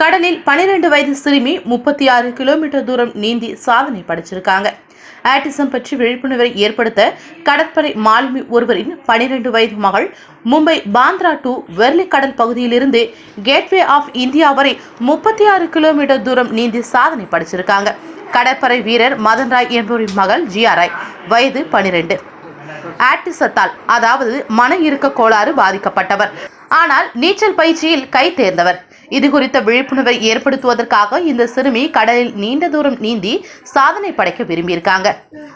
கடலில் 12 வயது சிறுமி முப்பத்தி ஆறு கிலோமீட்டர் தூரம் நீந்தி சாதனை படைச்சிருக்காங்க. ஆட்டிசம் பற்றி விழிப்புணர்வை ஏற்படுத்த கடற்படை மாலுமி ஒருவரின் 12 வயது மகள் மும்பை பாந்த்ரா டு வெர்லி கடல் பகுதியிலிருந்து கேட்வே ஆஃப் இந்தியா வரை முப்பத்தி ஆறு கிலோமீட்டர் தூரம் நீந்தி சாதனை படைச்சிருக்காங்க. கடற்படை வீரர் மதன் ராய் என்பவரின் மகள் ஜியா ராய் வயது 12 ஆட்டிசத்தால் அதாவது மன இறுக்க கோளாறு பாதிக்கப்பட்டவர். ஆனால் நீச்சல் பயிற்சியில் கை தேர்ந்தவர். இது குறித்த விழிப்புணர்வை ஏற்படுத்துவதற்காக இந்த சிறுமி கடலில் நீண்ட தூரம் நீந்தி சாதனை படைக்க விரும்பியிருக்காங்க.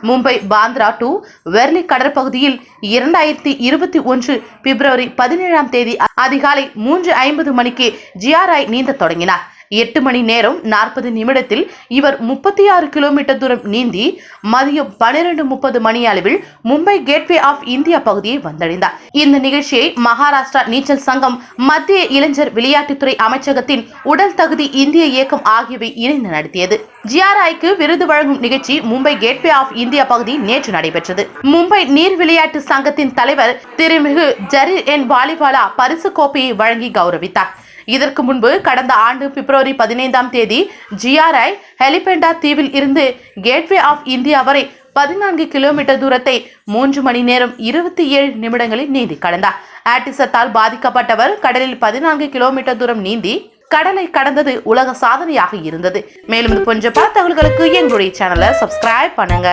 மும்பை பாந்த்ரா டு வெர்லி கடற்பகுதியில் இரண்டாயிரத்தி இருபத்தி ஒன்று பிப்ரவரி பதினேழாம் தேதி அதிகாலை மூன்று ஐம்பது மணிக்கு ஜிஆர்ஐ நீந்த தொடங்கினார். எட்டு மணி நேரம் நாற்பது நிமிடத்தில் இவர் முப்பத்தி ஆறு கிலோமீட்டர் தூரம் நீந்தி மதியம் பனிரெண்டு முப்பது மணி அளவில் மும்பை கேட்வே ஆஃப் இந்தியா பகுதியை வந்தடைந்தார். இந்த நிகழ்ச்சியை மகாராஷ்டிரா நீச்சல் சங்கம் மத்திய இளைஞர் விளையாட்டுத்துறை அமைச்சகத்தின் உடல் தகுதி இந்திய இயக்கம் ஆகியவை இணைந்து நடத்தியது. ஜிஆர்ஐக்கு விருது வழங்கும் நிகழ்ச்சி மும்பை கேட்வே ஆஃப் இந்தியா பகுதி நேற்று நடைபெற்றது. மும்பை நீர் விளையாட்டு சங்கத்தின் தலைவர் திருமிகு ஜரீர் என் வாலிபாலா பரிசு கோப்பையை வழங்கி கௌரவித்தார். இதற்கு முன்பு கடந்த ஆண்டு பிப்ரவரி பதினைந்தாம் தேதி ஜிஆர்ஐ ஹெலிபெண்டா தீவில் இருந்து கேட்வே ஆஃப் இந்தியா வரை பதினான்கு கிலோமீட்டர் தூரத்தை மூன்று மணி நேரம் இருபத்தி ஏழு நிமிடங்களில் நீந்தி கடந்தார் ஆட்டிசத்தால் பாதிக்கப்பட்டவர் கடலில் பதினான்கு கிலோமீட்டர் தூரம் நீந்தி கடலை கடந்தது உலக சாதனையாக இருந்தது. மேலும் இது போன்ற பல தகவல்களுக்கு எங்களுடைய சேனலை சப்ஸ்கிரைப் பண்ணுங்க.